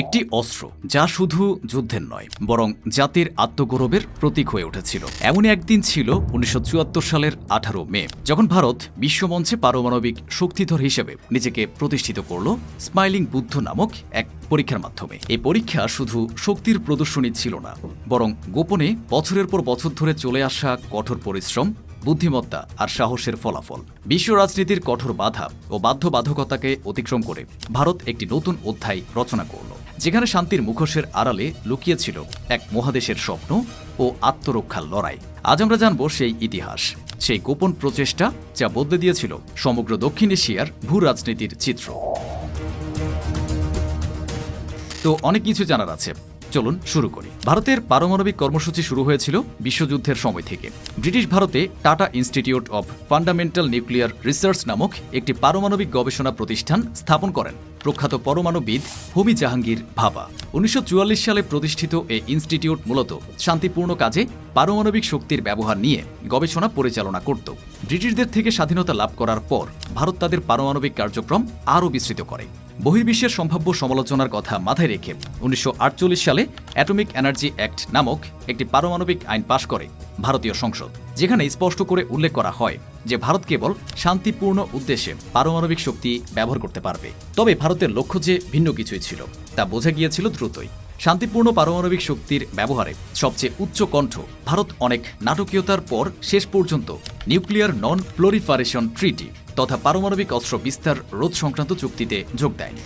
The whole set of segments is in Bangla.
একটি অস্ত্র, যা শুধু যুদ্ধের নয়, বরং জাতির আত্মগৌরবের প্রতীক হয়ে উঠেছিল। এমনই একদিন ছিল উনিশশো চুয়াত্তর সালের আঠারো মে, যখন ভারত বিশ্বমঞ্চে পারমাণবিক শক্তিধর হিসেবে নিজেকে প্রতিষ্ঠিত করল স্মাইলিং বুদ্ধ নামক এক পরীক্ষার মাধ্যমে। এই পরীক্ষা শুধু শক্তির প্রদর্শনী ছিল না, বরং গোপনে বছরের পর বছর ধরে চলে আসা কঠোর পরিশ্রম, বুদ্ধিমত্তা আর সাহসের ফলাফল। বিশ্ব রাজনীতির কঠোর বাধা ও বাধ্যবাধকতাকে অতিক্রম করে ভারত একটি নতুন অধ্যায় রচনা করল। যেখানে শান্তির মুখোশের আড়ালে লুকিয়েছিল এক মহাদেশের স্বপ্ন ও আত্মরক্ষার লড়াই। আজ আমরা জানব সেই ইতিহাস, সেই গোপন প্রচেষ্টা যা বদলে দিয়েছিল সমগ্র দক্ষিণ এশিয়ার ভূ রাজনীতির চিত্র। তো অনেক কিছু জানার আছে। চলুন শুরু করি। ভারতের পারমাণবিক কর্মসূচি শুরু হয়েছিল বিশ্বযুদ্ধের সময় থেকে। ব্রিটিশ ভারতে Tata Institute of Fundamental Nuclear Research নামক একটি পারমাণবিক গবেষণা প্রতিষ্ঠান স্থাপন করেন প্রখ্যাত পরমাণুবিদ হোমি জাহাঙ্গীর ভাবা। উনিশশো চুয়াল্লিশ সালে প্রতিষ্ঠিত এই ইনস্টিটিউট মূলত শান্তিপূর্ণ কাজে পারমাণবিক শক্তির ব্যবহার নিয়ে গবেষণা পরিচালনা করত। ব্রিটিশদের থেকে স্বাধীনতা লাভ করার পর ভারত তাদের পারমাণবিক কার্যক্রম আরও বিস্তৃত করে। বহির্বিশ্বের সম্ভাব্য সমালোচনার কথা মাথায় রেখে উনিশশো আটচল্লিশ সালে অ্যাটমিক এনার্জি অ্যাক্ট নামক একটি পারমাণবিক আইন পাশ করে ভারতীয় সংসদ, যেখানে স্পষ্ট করে উল্লেখ করা হয় যে ভারত কেবল শান্তিপূর্ণ উদ্দেশ্যে পারমাণবিক শক্তি ব্যবহার করতে পারবে। তবে ভারতের লক্ষ্য যে ভিন্ন কিছুই ছিল, তা বোঝা গিয়েছিল দ্রুতই। শান্তিপূর্ণ পারমাণবিক শক্তির ব্যবহারে সবচেয়ে উচ্চ কণ্ঠ ভারত অনেক নাটকীয়তার পর শেষ পর্যন্ত নিউক্লিয়ার নন প্লোরিফারেশন ট্রিটি তথা পারমাণবিক অস্ত্র বিস্তার রোধ সংক্রান্ত চুক্তিতে যোগ দেয়নি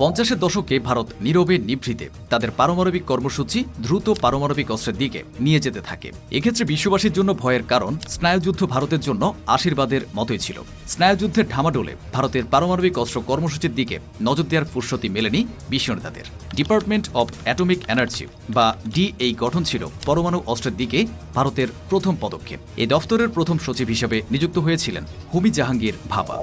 পঞ্চাশের দশকে ভারত নীরবে নিভৃতে। তাদের পারমাণবিক কর্মসূচি দ্রুত পারমাণবিক অস্ত্রের দিকে নিয়ে যেতে থাকে। এক্ষেত্রে বিশ্ববাসীর জন্য ভয়ের কারণ স্নায়ুযুদ্ধ ভারতের জন্য আশীর্বাদের মতোই ছিল। স্নায়ুযুদ্ধের ঢামাডোলে ভারতের পারমাণবিক অস্ত্র কর্মসূচির দিকে নজর দেওয়ার ফুরসতি মেলেনি বিশ্ব নেতাদের। ডিপার্টমেন্ট অব অ্যাটমিক এনার্জি বা ডি এই গঠন ছিল পরমাণু অস্ত্রের দিকে ভারতের প্রথম পদক্ষেপ। এই দফতরের প্রথম সচিব হিসেবে নিযুক্ত হয়েছিলেন হুমি জাহাঙ্গীর ভাবা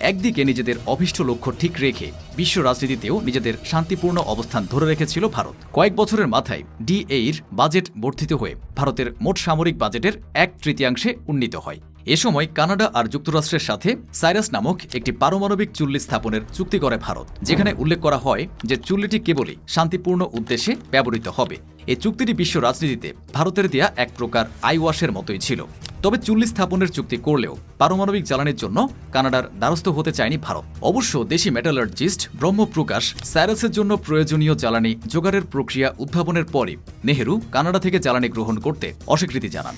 একদিকে নিজেদের অভিষ্ট লক্ষ্য ঠিক রেখে বিশ্ব রাজনীতিতেও নিজেদের শান্তিপূর্ণ অবস্থান ধরে রেখেছিল ভারত। কয়েক বছরের মাথায় ডিএইর বাজেট বর্ধিত হয়ে ভারতের মোট সামরিক বাজেটের এক তৃতীয়াংশে উন্নীত হয়। এ সময় কানাডা আর যুক্তরাষ্ট্রের সাথে সাইরাস নামক একটি পারমাণবিক চুল্লি স্থাপনের চুক্তি করে ভারত, যেখানে উল্লেখ করা হয় যে চুল্লিটি কেবলই শান্তিপূর্ণ উদ্দেশ্যে ব্যবহৃত হবে। এই চুক্তিটি বিশ্ব রাজনীতিতে ভারতের দেয়া এক প্রকার আইওয়াশের মতোই ছিল। তবে চুল্লি স্থাপনের চুক্তি করলেও পারমাণবিক জ্বালানির জন্য কানাডার দ্বারস্থ হতে চায়নি ভারত। অবশ্য দেশি মেটালার্জিস্ট ব্রহ্মপ্রকাশ স্যারাসের জন্য প্রয়োজনীয় জ্বালানি জোগাড়ের প্রক্রিয়া উদ্ভাবনের পরই নেহেরু কানাডা থেকে জ্বালানি গ্রহণ করতে অস্বীকৃতি জানান।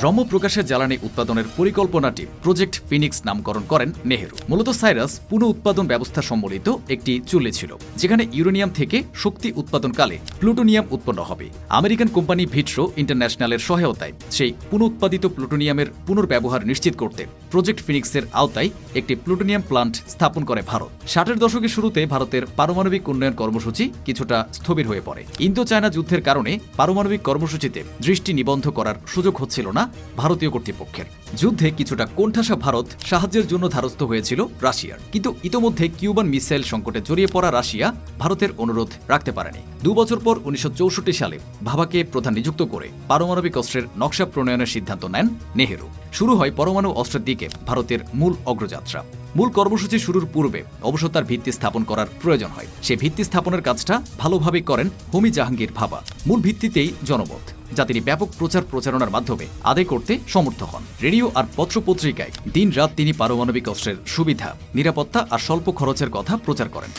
ব্রহ্মপ্রকাশের জ্বালানি উৎপাদনের পরিকল্পনাটি প্রজেক্ট ফিনিক্স নামকরণ করেন নেহেরু। মূলত সাইরাস পুনঃ উৎপাদন ব্যবস্থা সম্বলিত একটি চুল্লি ছিল, যেখানে ইউরেনিয়াম থেকে শক্তি উৎপাদনকালে প্লুটোনিয়াম উৎপন্ন হবে। আমেরিকান কোম্পানি ভিট্রো ইন্টারন্যাশনালের সহায়তায় সেই পুনঃউৎপাদিত প্লুটোনিয়ামের পুনর্ব্যবহার নিশ্চিত করতে প্রজেক্ট ফিনিক্সের আওতায় একটি প্লুটোনিয়াম প্লান্ট স্থাপন করে ভারত। ষাটের দশকের শুরুতে ভারতের পারমাণবিক উন্নয়ন কর্মসূচি কিছুটা স্থবির হয়ে পড়ে। ইন্দো চায়না যুদ্ধের কারণে পারমাণবিক কর্মসূচিতে দৃষ্টি নিবন্ধ করার সুযোগ হচ্ছিল না ভারতীয় কর্তৃপক্ষের। যুদ্ধে কিছুটা কোণঠাসা ভারত সাহায্যের জন্য ধারস্থ হয়েছিল রাশিয়ার। কিন্তু ইতোমধ্যে কিউবান মিসাইল সংকটে জড়িয়ে পড়া রাশিয়া ভারতের অনুরোধ রাখতে পারেনি। দু বছর পর উনিশশো চৌষট্টি সালে ভাবাকে প্রধান নিযুক্ত করে পারমাণবিক অস্ত্রের নকশা প্রণয়নের সিদ্ধান্ত নেন নেহেরু। শুরু হয় পরমাণু অস্ত্রের দিকে ভারতের মূল অগ্রযাত্রা। মূল কর্মসূচি শুরুর পূর্বে অবশ্য তার ভিত্তি স্থাপন করার প্রয়োজন হয়। সে ভিত্তি স্থাপনের কাজটা ভালোভাবে করেন হোমি জাহাঙ্গীর ভাবা। মূল ভিত্তিতেই জনমত, যা তিনি ব্যাপক প্রচার প্রচারণার মাধ্যমে আদায় করতে সমর্থ হন। রেডিও আর পত্রপত্রিকায় দিন রাত তিনি পারমাণবিক অস্ত্রের সুবিধা, নিরাপত্তা আর স্বল্প খরচের কথা প্রচার করেন।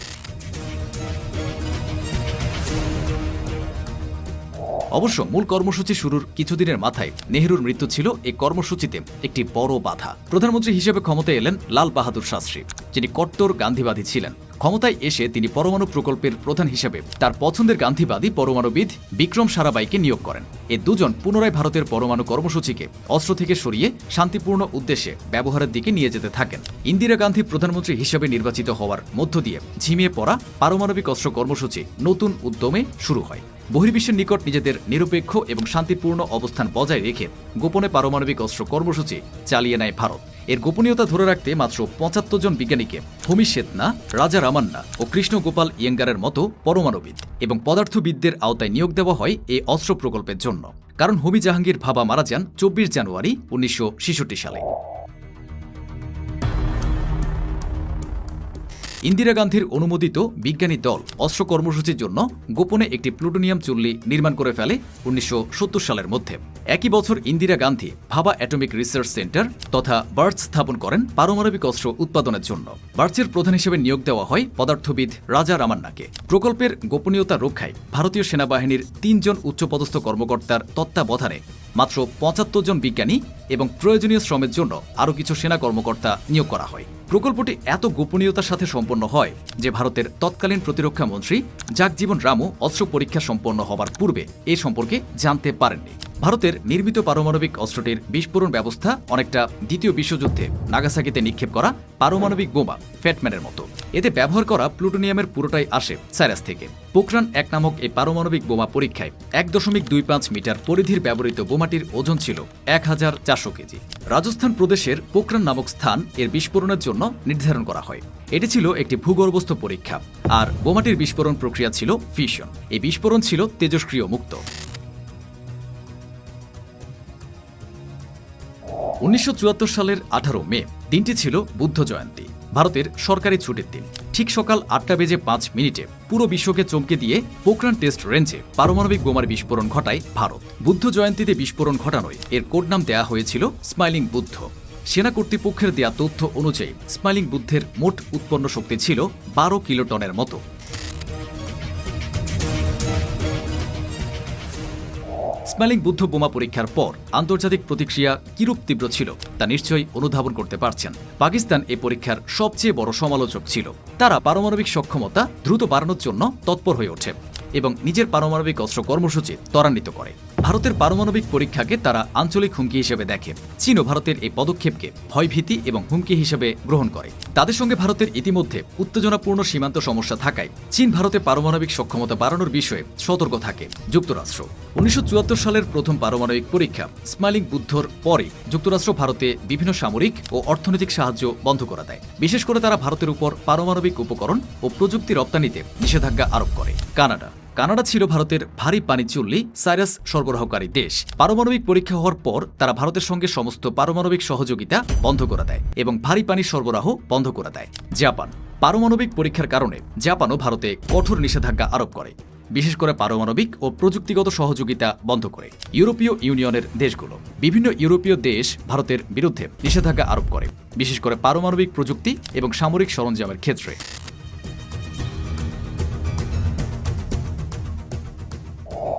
অবশ্য মূল কর্মসূচি শুরুর কিছুদিনের মাথায় নেহরুর মৃত্যু ছিল এই কর্মসূচিতে একটি বড় বাধা। প্রধানমন্ত্রী হিসেবে ক্ষমতায় এলেন লাল বাহাদুর শাস্ত্রী, যিনি কট্টর গান্ধীবাদী ছিলেন। ক্ষমতায় এসে তিনি পরমাণু প্রকল্পের প্রধান হিসেবে তার পছন্দের গান্ধীবাদী পরমাণুবিদ বিক্রম সারাবাইকে নিয়োগ করেন। এ দুজন পুনরায় ভারতের পরমাণু কর্মসূচিকে অস্ত্র থেকে সরিয়ে শান্তিপূর্ণ উদ্দেশ্যে ব্যবহারের দিকে নিয়ে যেতে থাকেন। ইন্দিরা গান্ধী প্রধানমন্ত্রী হিসেবে নির্বাচিত হওয়ার মধ্য দিয়ে ঝিমিয়ে পড়া পারমাণবিক অস্ত্র কর্মসূচি নতুন উদ্যমে শুরু হয়। বহির্বিশ্বের নিকট নিজেদের নিরপেক্ষ এবং শান্তিপূর্ণ অবস্থান বজায় রেখে গোপনে পারমাণবিক অস্ত্র কর্মসূচি চালিয়ে নেয় ভারত। এর গোপনীয়তা ধরে রাখতে মাত্র পঁচাত্তর জন বিজ্ঞানীকে ভূমি শেতনা রাজা রামান্না ও কৃষ্ণ গোপাল ইয়েঙ্গারের মতো পরমাণুবিদ এবং পদার্থবিদদের আওতায় নিয়োগ দেওয়া হয় এই অস্ত্র প্রকল্পের জন্য। কারণ হোমি জাহাঙ্গীর ভাবা মারা যান চব্বিশ জানুয়ারি উনিশশো ছেষট্টি সালে। ইন্দিরা গান্ধীর অনুমোদিত বিজ্ঞানী দল অস্ত্র কর্মসূচির জন্য গোপনে একটি প্লুটোনিয়াম চুল্লি নির্মাণ করে ফেলে উনিশশো সত্তর সালের মধ্যে। একই বছর Indira Gandhi Bhabha atomic research centre তথা বার্চ স্থাপন করেন পারমাণবিক অস্ত্র উৎপাদনের জন্য। বার্চের প্রধান হিসেবে নিয়োগ দেওয়া হয় পদার্থবিদ রাজা রামান্নাকে। প্রকল্পের গোপনীয়তা রক্ষায় ভারতীয় সেনাবাহিনীর তিনজন উচ্চপদস্থ কর্মকর্তার তত্ত্বাবধানে মাত্র পঁচাত্তর জন বিজ্ঞানী এবং প্রয়োজনীয় শ্রমের জন্য আরও কিছু সেনা কর্মকর্তা নিয়োগ করা হয়। প্রকল্পটি এত গোপনীয়তার সাথে সম্পন্ন হয় যে ভারতের তৎকালীন প্রতিরক্ষা মন্ত্রী জাগজীবন রামও অস্ত্র পরীক্ষা সম্পন্ন হবার পূর্বে এ সম্পর্কে জানতে পারেননি। ভারতের নির্মিত পারমাণবিক অস্ত্রটির বিস্ফোরণ ব্যবস্থা অনেকটা দ্বিতীয় বিশ্বযুদ্ধে নাগাসাকিতে নিক্ষেপ করা পারমাণবিক বোমা ফ্যাটম্যানের মতো। এতে ব্যবহার করা প্লুটোনিয়ামের পুরোটাই আসে সাইরাস থেকে। পোকরান এক নামক এই পারমাণবিক বোমা পরীক্ষায় এক দশমিক দুই পাঁচ মিটার পরিধির ব্যবহৃত বোমাটির ওজন ছিল এক হাজার চারশো কেজি। রাজস্থান প্রদেশের পোকরান নামক স্থান এর বিস্ফোরণের জন্য নির্ধারণ করা হয়। এটি ছিল একটি ভূগর্ভস্থ পরীক্ষা। আর বোমাটির বিস্ফোরণ প্রক্রিয়া ছিল ফিশন এই বিস্ফোরণ ছিল তেজস্ক্রিয় মুক্ত। উনিশশো চুয়াত্তর সালের আঠারো মে, দিনটি ছিল বুদ্ধ জয়ন্তী। ভারতের সরকারি ছুটির দিন। ঠিক সকাল আটটা বেজে পাঁচ মিনিটে পুরো বিশ্বকে চমকে দিয়ে পোখরান টেস্ট রেঞ্জে পারমাণবিক বোমার বিস্ফোরণ ঘটায় ভারত। বুদ্ধ জয়ন্তীতে বিস্ফোরণ ঘটানোয় এর কোড নাম দেয়া হয়েছিল স্মাইলিং বুদ্ধ। সেনা কর্তৃপক্ষের দেয়া তথ্য অনুযায়ী, স্মাইলিং বুদ্ধের মোট উৎপন্ন শক্তি ছিল বারো কিলোটনের মতো। স্মেলিং বুদ্ধ বোমা পরীক্ষার পর আন্তর্জাতিক প্রতিক্রিয়া কিরূপ তীব্র ছিল, তা নিশ্চয়ই অনুধাবন করতে পারছেন। পাকিস্তান এ পরীক্ষার সবচেয়ে বড় সমালোচক ছিল। তারা পারমাণবিক সক্ষমতা দ্রুত বাড়ানোর জন্য তৎপর হয়ে ওঠে এবং নিজের পারমাণবিক অস্ত্র কর্মসূচি ত্বরান্বিত করে। ভারতের পারমাণবিক পরীক্ষাকে তারা আঞ্চলিক হুমকি হিসেবে দেখে। চীনও ভারতের এই পদক্ষেপকে ভয়ভীতি এবং হুমকি হিসেবে গ্রহণ করে। তাদের সঙ্গে ভারতের ইতিমধ্যে উত্তেজনাপূর্ণ সীমান্ত সমস্যা থাকায় চীন ভারতে পারমাণবিক সক্ষমতা বাড়ানোর বিষয়ে সতর্ক থাকে যুক্তরাষ্ট্র। উনিশশো চুয়াত্তর সালের প্রথম পারমাণবিক পরীক্ষা স্মাইলিং বুদ্ধর পরে যুক্তরাষ্ট্র ভারতে বিভিন্ন সামরিক ও অর্থনৈতিক সাহায্য বন্ধ করে দেয়। বিশেষ করে তারা ভারতের উপর পারমাণবিক উপকরণ ও প্রযুক্তি রপ্তানিতে নিষেধাজ্ঞা আরোপ করে। কানাডা কানাডা ছিল ভারতের ভারী পানি চুল্লি, সাইরাস সরবরাহকারী দেশ। পারমাণবিক পরীক্ষা হওয়ার পর তারা ভারতের সঙ্গে সমস্ত পারমাণবিক সহযোগিতা বন্ধ করে দেয় এবং ভারী পানি সরবরাহ বন্ধ করে দেয়। জাপান। পারমাণবিক পরীক্ষার কারণে জাপানও ভারতে কঠোর নিষেধাজ্ঞা আরোপ করে, বিশেষ করে পারমাণবিক ও প্রযুক্তিগত সহযোগিতা বন্ধ করে। ইউরোপীয় ইউনিয়নের দেশগুলো। বিভিন্ন ইউরোপীয় দেশ ভারতের বিরুদ্ধে নিষেধাজ্ঞা আরোপ করে, বিশেষ করে পারমাণবিক প্রযুক্তি এবং সামরিক সরঞ্জামের ক্ষেত্রে।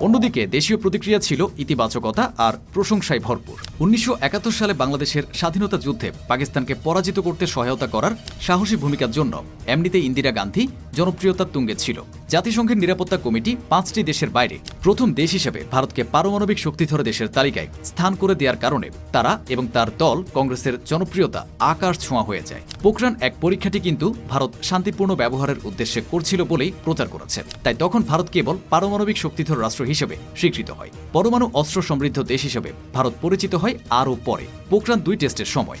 অন্যদিকে দেশীয় প্রতিক্রিয়া ছিল ইতিবাচকতা আর প্রশংসায় ভরপুর। উনিশশো একাত্তর সালে বাংলাদেশের স্বাধীনতা যুদ্ধে পাকিস্তানকে পরাজিত করতে সহায়তা করার সাহসী ভূমিকার জন্য এমনিতে ইন্দিরা গান্ধী জনপ্রিয়তার তুঙ্গে ছিল। জাতিসংঘের নিরাপত্তা কমিটি পাঁচটি দেশের বাইরে প্রথম দেশ হিসেবে ভারতকে পারমাণবিক শক্তিধর দেশের তালিকায় স্থান করে দেওয়ার কারণে তারা এবং তার দল কংগ্রেসের জনপ্রিয়তা আকাশ ছোঁয়া হয়ে যায়। পোখরান এক পরীক্ষাটি কিন্তু ভারত শান্তিপূর্ণ ব্যবহারের উদ্দেশ্যে করছিল বলেই প্রচার করেছে। তাই তখন ভারত কেবল পারমাণবিক শক্তিধর রাষ্ট্র হিসেবে স্বীকৃত হয়। পরমাণু অস্ত্র সমৃদ্ধ দেশ হিসেবে ভারত পরিচিত হয় আরও পরে। পোখরান দুই টেস্টের সময়।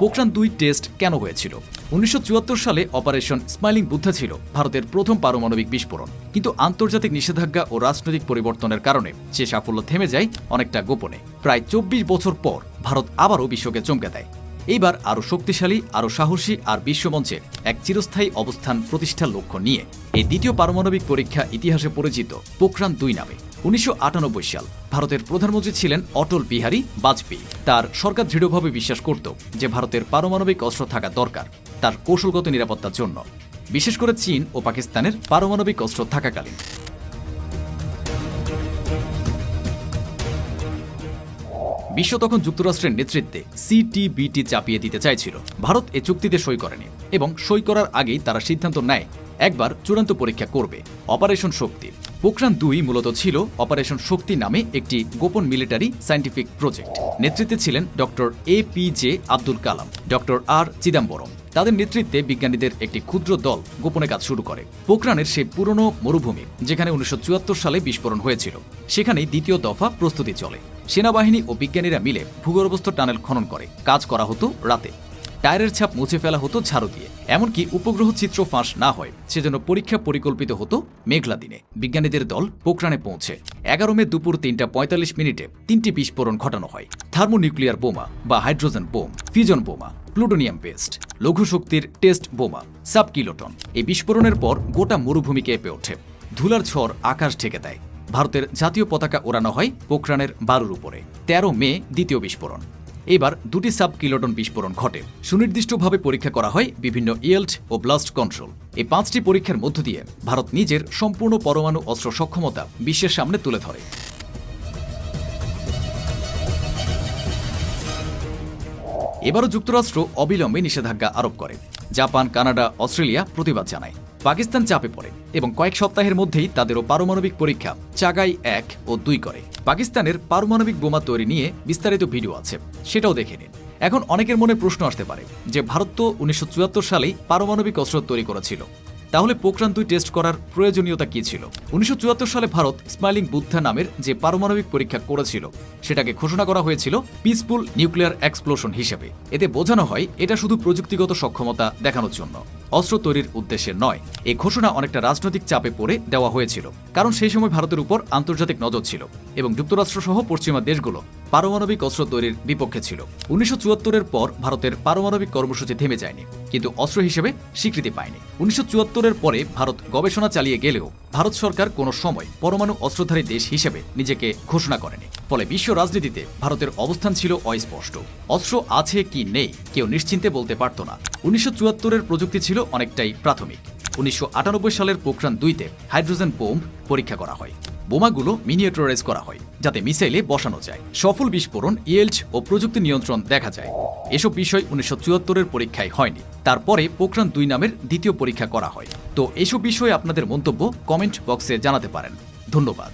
পোখরান দুই টেস্ট কেন হয়েছিল? উনিশশো সালে অপারেশন স্মাইলিং বুদ্ধা ছিল ভারতের প্রথম পারমাণবিক বিস্ফোরণ। কিন্তু আন্তর্জাতিক নিষেধাজ্ঞা ও রাজনৈতিক পরিবর্তনের কারণে সে সাফল্য থেমে যায় অনেকটা গোপনে। প্রায় চব্বিশ বছর পর ভারত আবারও বিশ্বকে চমকে দেয়। এইবার আরও শক্তিশালী, আরও সাহসী আর বিশ্বমঞ্চে এক চিরস্থায়ী অবস্থান প্রতিষ্ঠার লক্ষ্য নিয়ে। এই দ্বিতীয় পারমাণবিক পরীক্ষা ইতিহাসে পরিচিত পোখরান দুই নামে। উনিশশো আটানব্বই সাল ভারতের প্রধানমন্ত্রী ছিলেন অটল বিহারী বাজপেয়ী। তার সরকার দৃঢ়ভাবে বিশ্বাস করত যে ভারতের পারমাণবিক অস্ত্র থাকা দরকার, তার কৌশলগত নিরাপত্তার জন্য। বিশেষ করে চীন ও পাকিস্তানের পারমাণবিক অস্ত্র থাকাকালীন। বিশ্ব তখন যুক্তরাষ্ট্রের নেতৃত্বে সিটিবিটি চাপিয়ে দিতে চাইছিল। ভারত এ চুক্তিতে সই করেনি এবং সই করার আগেই তারা সিদ্ধান্ত নেয়, একবার চূড়ান্ত পরীক্ষা করবে, অপারেশন শক্তি। পোখরান দুই মূলত ছিল অপারেশন শক্তি নামে একটি গোপন মিলিটারি সায়েন্টিফিক প্রজেক্ট। নেতৃত্বে ছিলেন doctor A P J Abdul Kalam, doctor R Chidambaram. তাদের নেতৃত্বে বিজ্ঞানীদের একটি ক্ষুদ্র দল গোপনে কাজ শুরু করে। পোখরানের সেই পুরনো মরুভূমি, যেখানে উনিশশো চুয়াত্তর সালে বিস্ফোরণ হয়েছিল, সেখানেই দ্বিতীয় দফা প্রস্তুতি চলে। সেনাবাহিনী ও বিজ্ঞানীরা মিলে ভূগর্ভস্থ টানেল খনন করে। কাজ করা হতো রাতে। টায়ারের ছাপ মুছে ফেলা হতো ঝাড়ু দিয়ে। এমনকি উপগ্রহ চিত্র ফাঁস না হয়, সেজন্য পরীক্ষা পরিকল্পিত হতো মেঘলা দিনে। বিজ্ঞানীদের দল পোখরানে পৌঁছে। এগারো মে দুপুর তিনটা পঁয়তাল্লিশ মিনিটে তিনটি বিস্ফোরণ ঘটানো হয়। থার্মোনিউক্লিয়ার বোমা বা হাইড্রোজেন বোম ফিজন বোমা, প্লুটোনিয়াম পেস্ট, লঘু শক্তির টেস্ট বোমা সাব কিলোটন এই বিস্ফোরণের পর গোটা মরুভূমি কেঁপে ওঠে। ধুলার ঝড় আকাশ ঢেকে দেয়। ভারতের জাতীয় পতাকা ওড়ানো হয় পোখরানের বারুর উপরে। তেরো মে দ্বিতীয় বিস্ফোরণ। এবার দুটি সাব কিলোটন বিস্ফোরণ ঘটে। সুনির্দিষ্টভাবে পরীক্ষা করা হয় বিভিন্ন ইয়েল্ট ও ব্লাস্ট কন্ট্রোল। এই পাঁচটি পরীক্ষার মধ্য দিয়ে ভারত নিজের সম্পূর্ণ পরমাণু অস্ত্র সক্ষমতা বিশ্বের সামনে তুলে ধরে। এবারও যুক্তরাষ্ট্র অবিলম্বে নিষেধাজ্ঞা আরোপ করে। জাপান, কানাডা, অস্ট্রেলিয়া প্রতিবাদ জানায়। পাকিস্তান চাপে পড়ে। এবং কয়েক সপ্তাহের মধ্যেই তাদেরও পারমাণবিক পরীক্ষা চাগাই এক ও দুই করে। পাকিস্তানের পারমাণবিক বোমা তৈরি নিয়ে বিস্তারিত ভিডিও আছে, সেটাও দেখে নিন। এখন অনেকের মনে প্রশ্ন আসতে পারে যে ভারত তো উনিশশো চুয়াত্তর সালেই পারমাণবিক অস্ত্র তৈরি করেছিল। তাহলে পোখরান দুই টেস্ট করার প্রয়োজনীয়তা কি ছিল? উনিশশো চুয়াত্তর সালে ভারত স্মাইলিং বুদ্ধা নামের যে পারমাণবিক পরীক্ষা করেছিল, সেটাকে ঘোষণা করা হয়েছিল পিসফুল নিউক্লিয়ার এক্সপ্লোশন হিসেবে। এতে বোঝানো হয়, এটা শুধু প্রযুক্তিগত সক্ষমতা দেখানোর জন্য। অস্ত্র তৈরির উদ্দেশ্যে নয় এই ঘোষণা অনেকটা রাজনৈতিক চাপে পড়ে দেওয়া হয়েছিল, কারণ সেই সময় ভারতের উপর আন্তর্জাতিক নজর ছিল। এবং যুক্তরাষ্ট্র সহ পশ্চিমা দেশগুলো পারমাণবিক অস্ত্র তৈরির বিপক্ষে ছিল। উনিশশো চুয়াত্তরের পর ভারতের পারমাণবিক কর্মসূচি থেমে যায়নি, কিন্তু অস্ত্র হিসেবে স্বীকৃতি পায়নি। উনিশশো চুয়াত্তরের পরে ভারত গবেষণা চালিয়ে গেলেও ভারত সরকার কোনো সময় পরমাণু অস্ত্রধারী দেশ হিসেবে নিজেকে ঘোষণা করেনি। ফলে বিশ্ব রাজনীতিতে ভারতের অবস্থান ছিল অস্পষ্ট। অস্ত্র আছে কি নেই কেউ নিশ্চিন্তে বলতে পারত না। উনিশশো চুয়াত্তরের প্রযুক্তি ছিল অনেকটাই প্রাথমিক। উনিশশো আটানব্বই সালের পোখরান দুইতে হাইড্রোজেন বোম পরীক্ষা করা হয়। বোমাগুলো মিনিয়েটরাইজ করা হয়, যাতে মিসাইলে বসানো যায়। সফল বিস্ফোরণ, ইয়েলচ ও প্রযুক্তি নিয়ন্ত্রণ দেখা যায়। এসব বিষয় উনিশশো চুয়াত্তরের পরীক্ষায় হয়নি। তারপরে পোখরান দুই নামের দ্বিতীয় পরীক্ষা করা হয়। তো এসব বিষয়ে আপনাদের মন্তব্য কমেন্ট বক্সে জানাতে পারেন। ধন্যবাদ।